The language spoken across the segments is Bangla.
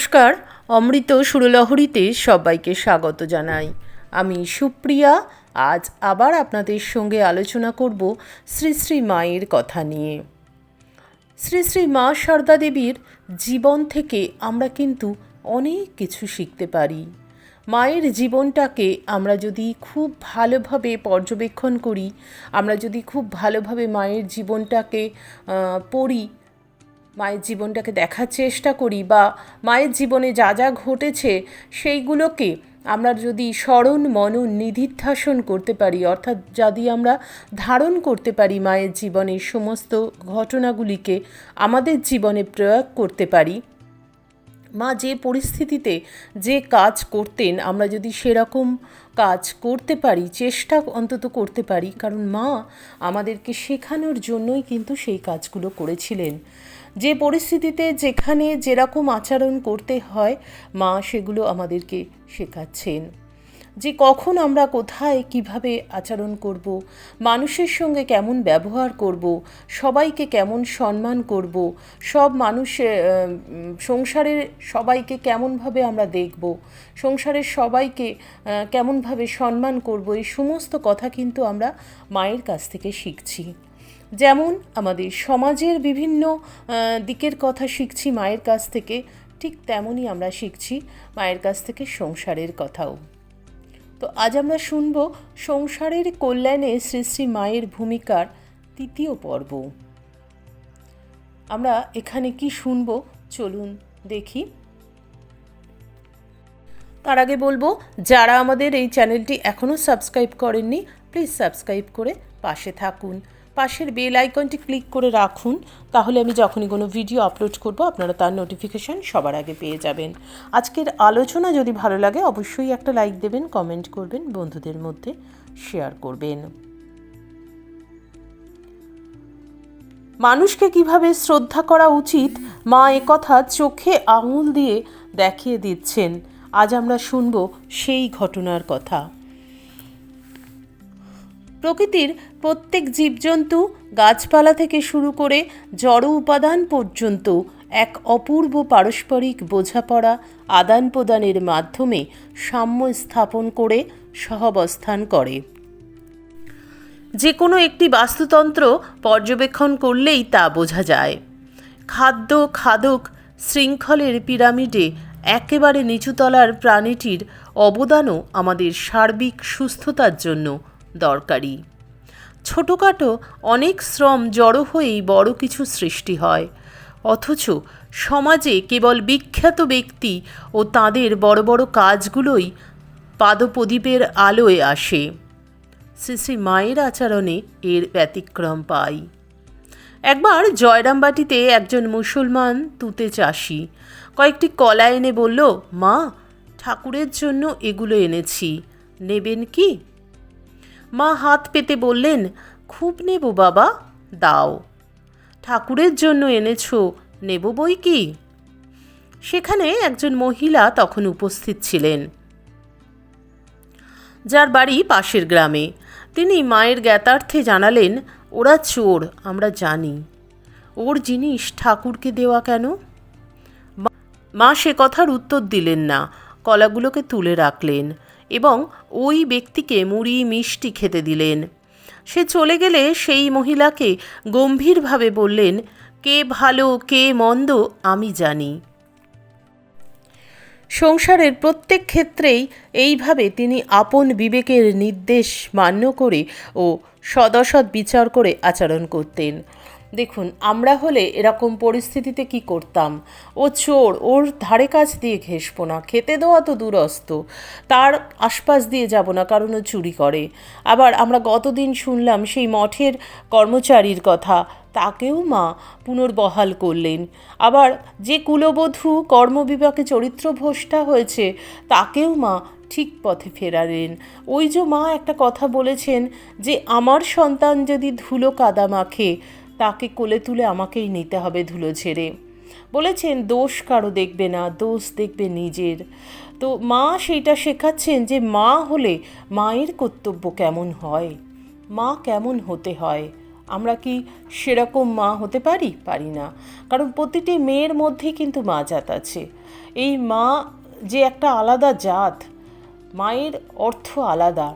নমস্কার, অমৃত সুরলহরীতে সবাইকে স্বাগত জানাই। আমি সুপ্রিয়া, আজ আবার আপনাদের সঙ্গে আলোচনা করব শ্রী শ্রী মায়ের কথা নিয়ে। শ্রী শ্রী মা সারদা দেবীর জীবন থেকে আমরা কিন্তু অনেক কিছু শিখতে পারি। মায়ের জীবনটাকে আমরা যদি খুব ভালোভাবে পর্যবেক্ষণ করি, আমরা যদি খুব ভালোভাবে মায়ের জীবনটাকে পড়ি মায়ের জীবনটাকে দেখার চেষ্টা করি বা মায়ের জীবনে যা যা ঘটেছে সেইগুলোকে আমরা যদি স্মরণ, মনন, নিধিধ্যাসন করতে পারি, অর্থাৎ যদি আমরা ধারণ করতে পারি মায়ের জীবনের সমস্ত ঘটনাগুলিকে আমাদের জীবনে প্রয়োগ করতে পারি, মা যে পরিস্থিতিতে যে কাজ করতেন, আমরা যদি সেরকম কাজ করতে পারি, চেষ্টা অন্তত করতে পারি, কারণ মা আমাদেরকে শেখানোর জন্যই কিন্তু সেই কাজগুলো করেছিলেন। যে পরিস্থিতিতে যেখানে যেরকম আচরণ করতে হয়, মা সেগুলো আমাদেরকে শেখাচ্ছেন। যে কখন আমরা কোথায় কীভাবে আচরণ করব, মানুষের সঙ্গে কেমন ব্যবহার করব, সবাইকে কেমন সম্মান করব, সব মানুষের সংসারের সবাইকে কেমনভাবে আমরা দেখব, সংসারের সবাইকে কেমনভাবে সম্মান করব, এই সমস্ত কথা কিন্তু আমরা মায়ের কাছ থেকে শিখছি। যেমন আমাদের সমাজের বিভিন্ন দিকের কথা শিখছি মায়ের কাছ থেকে, ঠিক তেমনই আমরা শিখছি মায়ের কাছ থেকে সংসারের কথাও। তো আজ আমরা শুনব সংসারের কল্যাণে শ্রী শ্রী মায়ের ভূমিকার তৃতীয় পর্ব। আমরা এখানে কি শুনব? চলুন দেখি। তার আগে বলব, যারা আমাদের এই চ্যানেলটি এখনও সাবস্ক্রাইব করেননি, প্লিজ সাবস্ক্রাইব করে পাশে থাকুন। পাশের বেল আইকনটি ক্লিক করে রাখুন, তাহলে আমি যখনই কোনো ভিডিও আপলোড করব, আপনারা তার নোটিফিকেশান সবার আগে পেয়ে যাবেন। আজকের আলোচনা যদি ভালো লাগে, অবশ্যই একটা লাইক দেবেন, কমেন্ট করবেন, বন্ধুদের মধ্যে শেয়ার করবেন। মানুষকে কীভাবে শ্রদ্ধা করা উচিত, মা একথা চোখে আঙুল দিয়ে দেখিয়ে দিচ্ছেন। আজ আমরা শুনব সেই ঘটনার কথা। প্রকৃতির প্রত্যেক জীবজন্তু গাছপালা থেকে শুরু করে জড় উপাদান পর্যন্ত এক অপূর্ব পারস্পরিক বোঝাপড়া আদান প্রদানের মাধ্যমে সাম্য স্থাপন করে সহাবস্থান করে। যে কোনো একটি বাস্তুতন্ত্র পর্যবেক্ষণ করলেই তা বোঝা যায়। খাদ্য, খাদক, শৃঙ্খলের পিরামিডে একেবারে নিচুতলার প্রাণীটির অবদানও আমাদের সার্বিক সুস্থতার জন্য দরকারি। ছোটোখাটো অনেক শ্রম জড়ো হয়েই বড় কিছু সৃষ্টি হয়। অথচ সমাজে কেবল বিখ্যাত ব্যক্তি ও তাদের বড় বড় কাজগুলোই পাদপ্রদীপের আলোয় আসে। শ্রী শ্রী মায়ের আচরণে এর ব্যতিক্রম পাই। একবার জয়রামবাটিতে একজন মুসলমান তুতে চাষি কয়েকটি কলা এনে বলল, মা, ঠাকুরের জন্য এগুলো এনেছি। নেবেন কি? মা হাত পেতে বললেন, খুব নেব বাবা, দাও। ঠাকুরের জন্য এনেছো, নেব বই কি? সেখানে একজন মহিলা তখন উপস্থিত ছিলেন। যার বাড়ি পাশের গ্রামে। তিনি মায়ের জ্ঞাতার্থে জানালেন, ওরা চোর, আমরা জানি। ওর জিনিস ঠাকুরকে দেওয়া কেন? মা- সে কথার উত্তর দিলেন না। কলাগুলোকে তুলে রাখলেন। এবং ওই ব্যক্তিকে মুড়ি মিষ্টি খেতে দিলেন। সে চলে গেলে সেই মহিলাকে গম্ভীরভাবে বললেন, কে ভালো, কে মন্দ, আমি জানি। সংসারের প্রত্যেক ক্ষেত্রেই এইভাবে তিনি আপন বিবেকের নির্দেশ মান্য করে ও সদসৎ বিচার করে আচরণ করতেন। দেখুন, আমরা হলে এরকম পরিস্থিতিতে কি করতাম? ও চোর, ওর ধারে কাছ দিয়ে ঘেসবো না, খেতে দেওয়া তো দূরস্ত। তার আশপাশ দিয়ে যাব না, কারণ ও চুরি করে। আবার আমরা গতদিন শুনলাম সেই মঠের কর্মচারীর কথা। তাকেও মা পুনর্বহাল করলেন। আবার যে কুলবধূ কর্মবিভাগে চরিত্রভ্রষ্টা হয়েছে, তাকেও মা ঠিক পথে ফেরালেন। ওই যে মা একটা কথা বলেছেন যে, আমার সন্তান যদি ধুলো কাদা মাখে তাকে কোলে তুলে আমাকেই নিতে হবে ধুলো ঝেড়ে। বলেছেন, দোষ কারও দেখবে না, দোষ দেখবে নিজের। তো মা সেইটা শেখাচ্ছেন যে মা হলে মায়ের কর্তব্য কেমন হয়? মা কেমন হতে হয়? আমরা কি সেরকম মা হতে পারি? পারি না। কারণ প্রতিটি মেয়ের মধ্যেই কিন্তু মা জাত আছে। এই মা যে একটা আলাদা জাত, মায়ের অর্থ আলাদা।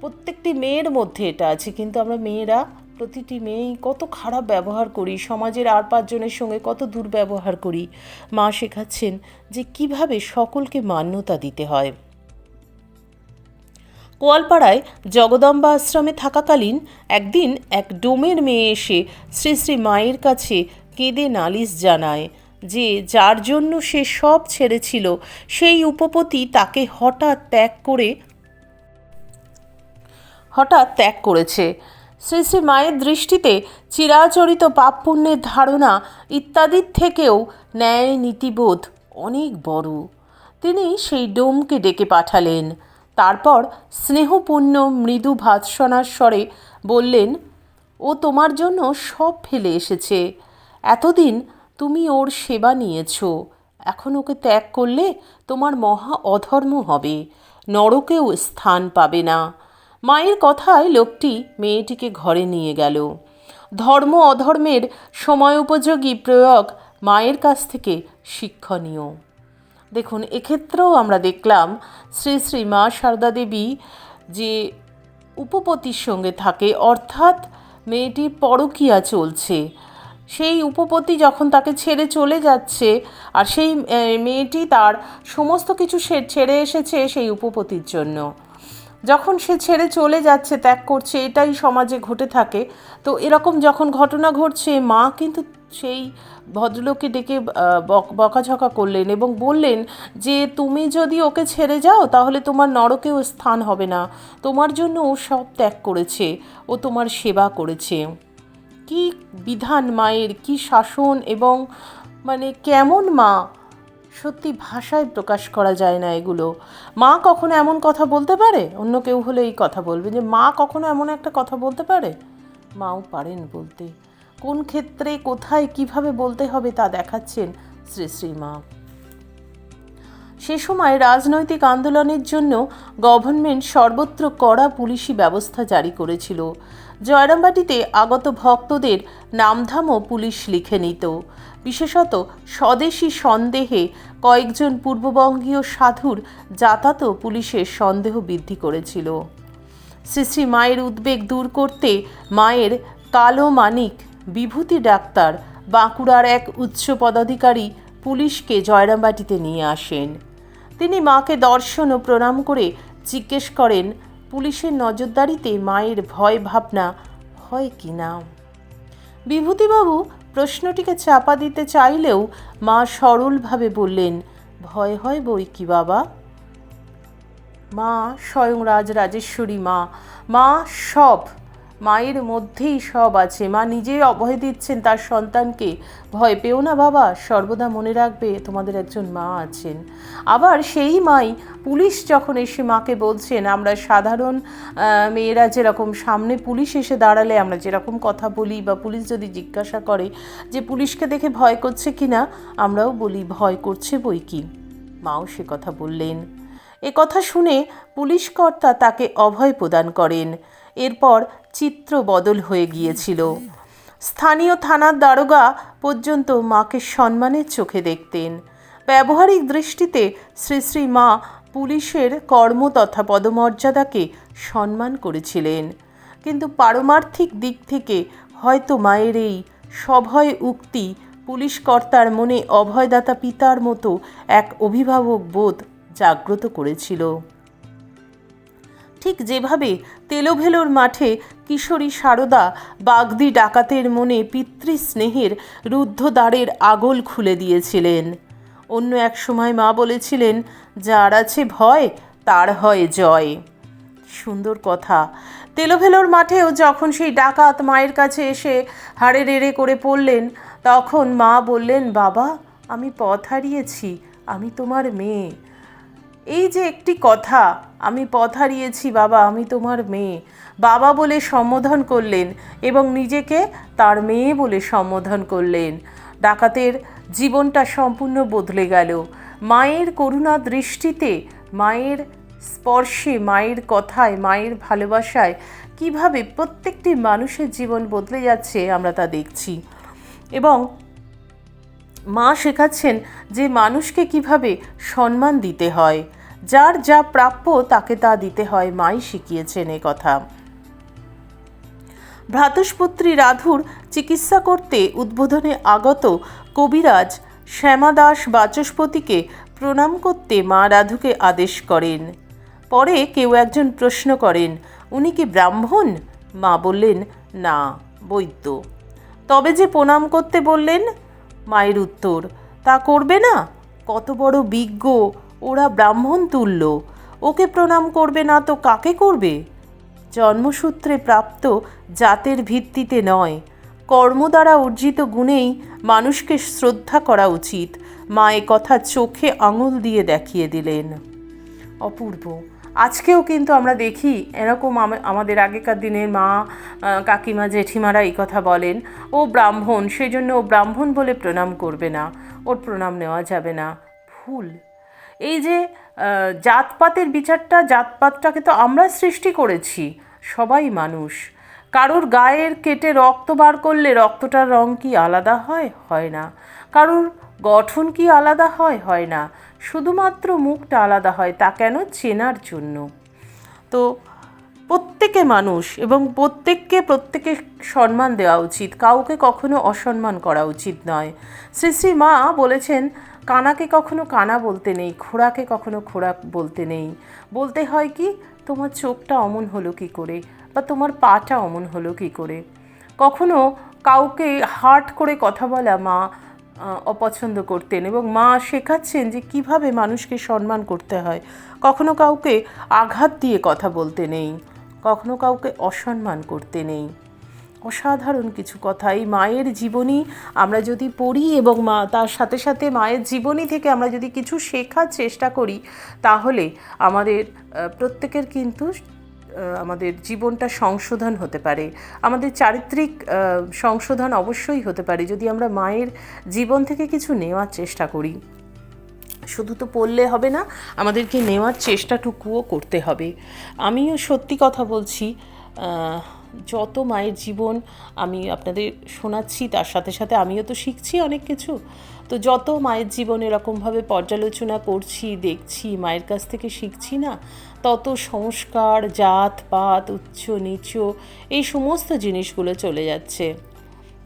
প্রত্যেকটি মেয়ের মধ্যে এটা আছে, কিন্তু আমরা মেয়েরা প্রতিটি মেয়েই কত খারাপ ব্যবহার করি, সমাজের আর পাঁচজনের সঙ্গে কত দুর্ব্যবহার করি। মা শেখাচ্ছেন যে কীভাবে সকলকে মান্যতা দিতে হয়। কোয়ালপাড়ায় জগদম্বা আশ্রমে থাকাকালীন একদিন এক ডোমের মেয়ে এসে শ্রী শ্রী মায়ের কাছে কেঁদে নালিশ জানায় যে যার জন্য সে সব ছেড়েছিল, সেই উপপতি তাকে হঠাৎ ত্যাগ করে, হঠাৎ ত্যাগ করেছে। শ্রী শ্রী মায়ের দৃষ্টিতে চিরাচরিত পাপ পুণ্যের ধারণা ইত্যাদির থেকেও ন্যায় নীতিবোধ অনেক বড়। তিনি সেই ডোমকে ডেকে পাঠালেন। তারপর স্নেহপূর্ণ মৃদু ভাৎসনার স্বরে বললেন, ও তোমার জন্য সব ফেলে এসেছে। এতদিন তুমি ওর সেবা নিয়েছ। এখন ওকে ত্যাগ করলে তোমার মহা অধর্ম হবে। নরকেও স্থান পাবে না। মায়ের কথায় লোকটি মেয়েটিকে ঘরে নিয়ে গেল। ধর্ম অধর্মের সময় উপযোগী প্রয়োগ মায়ের কাছ থেকে শিক্ষণীয়। দেখুন, এক্ষেত্রেও আমরা দেখলাম শ্রী শ্রী মা সারদা দেবী যে উপপতির সঙ্গে থাকে, অর্থাৎ মেয়েটির পরকীয়া চলছে। সেই উপপতি যখন তাকে ছেড়ে চলে যাচ্ছে আর সেই মেয়েটি তার সমস্ত কিছু ছেড়ে এসেছে সেই উপপতির জন্য। যখন সে ছেড়ে চলে যাচ্ছে, ত্যাগ করছে, এটাই সমাজে ঘটে থাকে। তো এরকম যখন ঘটনা ঘটছে, মা কিন্তু সেই ভদ্রলোককে ডেকে বক- বকাঝকা করলেন এবং বললেন যে, তুমি যদি ওকে ছেড়ে যাও, তাহলে তোমার নরকেও স্থান হবে না। তোমার জন্য ও সব ত্যাগ করেছে, ও তোমার সেবা করেছে। কি বিধান মায়ের, কি শাসন এবং মানে কেমন মা সত্যি ভাষায় প্রকাশ করা যায় না এগুলো। মা কখনো এমন কথা বলতে পারে? অন্য কেউ হলে এই কথা বলবে যে, মা কখনো এমন একটা কথা বলতে পারে? মাও পারেন বলতে। কোন ক্ষেত্রে, কোথায়, কীভাবে বলতে হবে তা দেখাচ্ছেন শ্রী শ্রী মা। সে সময় রাজনৈতিক আন্দোলনের জন্য গভর্নমেন্ট সর্বত্র কড়া পুলিশি ব্যবস্থা জারি করেছিল। জয়রামবাটিতে আগত ভক্তদের নামধামও পুলিশ লিখে নিত। বিশেষত স্বদেশী সন্দেহে কয়েকজন পূর্ববঙ্গীয় সাধুর যাতায়াতও পুলিশের সন্দেহ বৃদ্ধি করেছিল। শ্রী শ্রী মায়ের উদ্বেগ দূর করতে মায়ের কালো মানিক বিভূতি ডাক্তার বাঁকুড়ার এক উচ্চ পদাধিকারী পুলিশকে জয়রামবাটিতে নিয়ে আসেন। তিনি মাকে দর্শন ও প্রণাম করে জিজ্ঞেস করেন, পুলিশের নজরদারিতে মায়ের ভয় ভাবনা হয় কি না? বিভূতিবাবু প্রশ্নটিকে চাপা দিতে চাইলেও মা সরলভাবে বললেন, ভয় হয় বই কি, বাবা? মা, স্বয়ং রাজ রাজেশ্বরী মা মা সব মায়ের মধ্যেই সব আছে। মা নিজে অভয় দিচ্ছেন তার সন্তানকে। ভয় পেও না বাবা, সর্বদা মনে রাখবে তোমাদের একজন মা আছেন। আবার সেই মাই পুলিশ যখন এসে মাকে বলছেন, আমরা সাধারণ মেয়েরা যেরকম সামনে পুলিশ এসে দাঁড়ালে আমরা যেরকম কথা বলি বা পুলিশ যদি জিজ্ঞাসা করে যে পুলিশকে দেখে ভয় করছে কি না আমরাও বলি ভয় করছে বই কি। মাও সে কথা বললেন। এ কথা শুনে পুলিশ কর্তা তাকে অভয় প্রদান করেন। এরপর চিত্র বদল হয়ে গিয়েছিল। স্থানীয় থানার দারোগা পর্যন্ত মাকে সম্মানের চোখে দেখতেন। ব্যবহারিক দৃষ্টিতে শ্রী শ্রী মা পুলিশের কর্ম তথা পদমর্যাদাকে সম্মান করেছিলেন। কিন্তু পারমার্থিক দিক থেকে হয়তো মায়ের এই সভয় উক্তি পুলিশ কর্তার মনে অভয়দাতা পিতার মতো এক অভিভাবক বোধ জাগ্রত করেছিল। ঠিক যেভাবে তেলোভেলোর মাঠে কিশোরী সারদা বাগদি ডাকাতের মনে পিতৃস্নেহের রুদ্ধদ্বারের আগল খুলে দিয়েছিলেন। অন্য এক সময় মা বলেছিলেন, যার আছে ভয়, তার হয় জয়। সুন্দর কথা। তেলোভেলোর মাঠেও যখন সেই ডাকাত মায়ের কাছে এসে হাড়ে রেড়ে করে পড়লেন, তখন মা বললেন, বাবা, আমি পথ হারিয়েছি, আমি তোমার মেয়ে। এই যে একটি কথা, আমি পথ হারিয়েছি বাবা, আমি তোমার মেয়ে। বাবা বলে সম্বোধন করলেন এবং নিজেকে তার মেয়ে বলে সম্বোধন করলেন। ডাকাতের জীবনটা সম্পূর্ণ বদলে গেল। মায়ের করুণা দৃষ্টিতে, মায়ের স্পর্শে, মায়ের কথায়, মায়ের ভালোবাসায় কীভাবে প্রত্যেকটি মানুষের জীবন বদলে যাচ্ছে আমরা তা দেখছি। এবং মা শেখাচ্ছেন যে মানুষকে কীভাবে সম্মান দিতে হয়। যার যা প্রাপ্য তাকে তা দিতে হয়, মাই শিখিয়েছেন এ কথা। ভ্রাতুষ্পুত্রী রাধুর চিকিৎসা করতে উদ্বোধনে আগত কবিরাজ শ্যামাদাস বাচস্পতিকে প্রণাম করতে মা রাধুকে আদেশ করেন। পরে কেউ একজন প্রশ্ন করেন, উনি কি ব্রাহ্মণ? মা বললেন, না, বৈদ্য। তবে যে প্রণাম করতে বললেন মায়ের উত্তর, তা করবে না? কত বড় বিজ্ঞ, ওরা ব্রাহ্মণ তুল্য, ওকে প্রণাম করবে না তো কাকে করবে? জন্মসূত্রে প্রাপ্ত জাতের ভিত্তিতে নয়। কর্ম দ্বারা অর্জিত গুণেই মানুষকে শ্রদ্ধা করা উচিত। মা কথা চোখে আঙুল দিয়ে দেখিয়ে দিলেন। অপূর্ব। আজকেও কিন্তু আমরা দেখি এরকম আম- আমাদের আগেকার দিনের মা কাকিমা, জেঠিমারা এই কথা বলেন, ও ব্রাহ্মণ সেই জন্য ও ব্রাহ্মণ বলে প্রণাম করবে না, ওর প্রণাম নেওয়া যাবে না। ভুল। এই যে জাতপাতের বিচারটা, জাতপাতটাকে তো আমরা সৃষ্টি করেছি, সবাই মানুষ। কারোর গায়ের কেটে রক্ত বার করলে রক্তটার রং কি আলাদা হয়? হয় না। কারোর গঠন কি আলাদা হয়? হয় না। শুধুমাত্র মুখটা আলাদা হয়, তা কেন চেনার জন্য? তো প্রত্যেকে মানুষ এবং প্রত্যেককে প্রত্যেকে সম্মান দেওয়া উচিত। কাউকে কখনো অসম্মান করা উচিত নয়। শ্রী শ্রী মা বলেছেন, কানাকে কখনো কানা বলতে নেই খোড়াকে কখনো খোড়া বলতে নেই। বলতে হয় কি, তোমার চোখটা অমন হলো কি করে বা তোমার পাটা অমন হলো কি করে? কখনো কাউকে হার্ট করে কথা বলা মা অপছন্দ করতেন এবং মা শেখাচ্ছেন যে কীভাবে মানুষকে সম্মান করতে হয়। কখনো কাউকে আঘাত দিয়ে কথা বলতে নেই, কখনো কাউকে অসম্মান করতে নেই। অসাধারণ কিছু কথা। এই মায়ের জীবনী আমরা যদি পড়ি এবং মা, তার সাথে সাথে মায়ের জীবনী থেকে আমরা যদি কিছু শেখার চেষ্টা করি, তাহলে আমাদের প্রত্যেকের কিন্তু আমাদের জীবনটা সংশোধন হতে পারে। আমাদের চারিত্রিক সংশোধন অবশ্যই হতে পারে। যদি আমরা মায়ের জীবন থেকে কিছু নেওয়ার চেষ্টা করি, শুধু তো পড়লে হবে না, আমাদেরকে নেওয়ার চেষ্টাটুকুও করতে হবে। আমিও সত্যি কথা বলছি যত মায়ের জীবন আমি আপনাদের শোনাচ্ছি, তার সাথে সাথে আমিও তো শিখছি অনেক কিছু। তো যত মায়ের জীবন এরকমভাবে পর্যালোচনা করছি, দেখছি, মায়ের কাছ থেকে শিখছি না তত সংস্কার জাত পাত উচ্চ নিচু এই সমস্ত জিনিসগুলো চলে যাচ্ছে।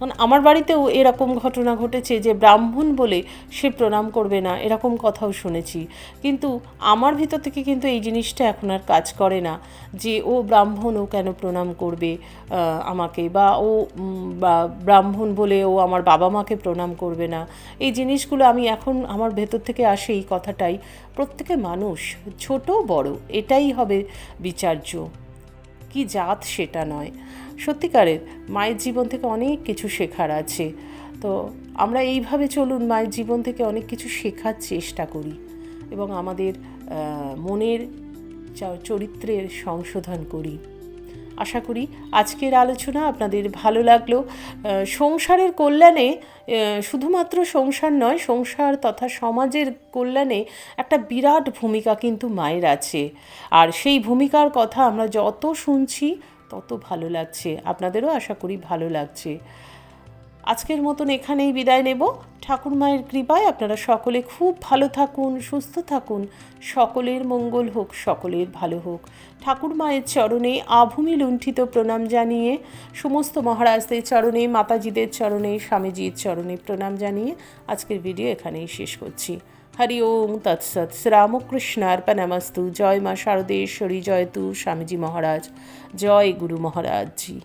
মানে আমার বাড়িতেও এরকম ঘটনা ঘটেছে যে ব্রাহ্মণ বলে সে প্রণাম করবে না, এরকম কথাও শুনেছি। কিন্তু আমার ভিতর থেকে কিন্তু এই জিনিসটা এখন আর কাজ করে না যে ও ব্রাহ্মণ ও কেন প্রণাম করবে আমাকে বা ও ব্রাহ্মণ বলে ও আমার বাবা মাকে প্রণাম করবে না। এই জিনিসগুলো আমি এখন আমার ভেতর থেকে আসে এই কথাটাই। প্রত্যেকে মানুষ, ছোট বড়, এটাই হবে বিচার্য। কি জাত সেটা নয়। সত্যিকারের মায়ের জীবন থেকে অনেক কিছু শেখার আছে। তো আমরা এইভাবে চলুন মায়ের জীবন থেকে অনেক কিছু শেখার চেষ্টা করি এবং আমাদের মনের চরিত্রের সংশোধন করি। আশা করি আজকের আলোচনা আপনাদের ভালো লাগল। সংসারের কল্যাণে শুধুমাত্র সংসার নয়, সংসার তথা সমাজের কল্যাণে একটা বিরাট ভূমিকা কিন্তু মায়ের আছে। আর সেই ভূমিকার কথা আমরা যত শুনছি তত ভালো লাগছে। আপনাদেরও আশা করি ভালো লাগছে। আজকের মতন এখানেই বিদায় নেব। ঠাকুর মায়ের কৃপায় আপনারা সকলে খুব ভালো থাকুন, সুস্থ থাকুন। সকলের মঙ্গল হোক, সকলের ভালো হোক। ঠাকুর মায়ের চরণে আভূমি লুণ্ঠিত প্রণাম জানিয়ে, সমস্ত মহারাজদের চরণে, মাতাজিদের চরণে, স্বামীজির চরণে প্রণাম জানিয়ে আজকের ভিডিও এখানেই শেষ করছি। হরি ওম তৎসৎ শ্রীরামকৃষ্ণার্পণমস্তু জয় মা শারদেশ্বরী জয় তু স্বামীজি মহারাজ জয় গুরু মহারাজজি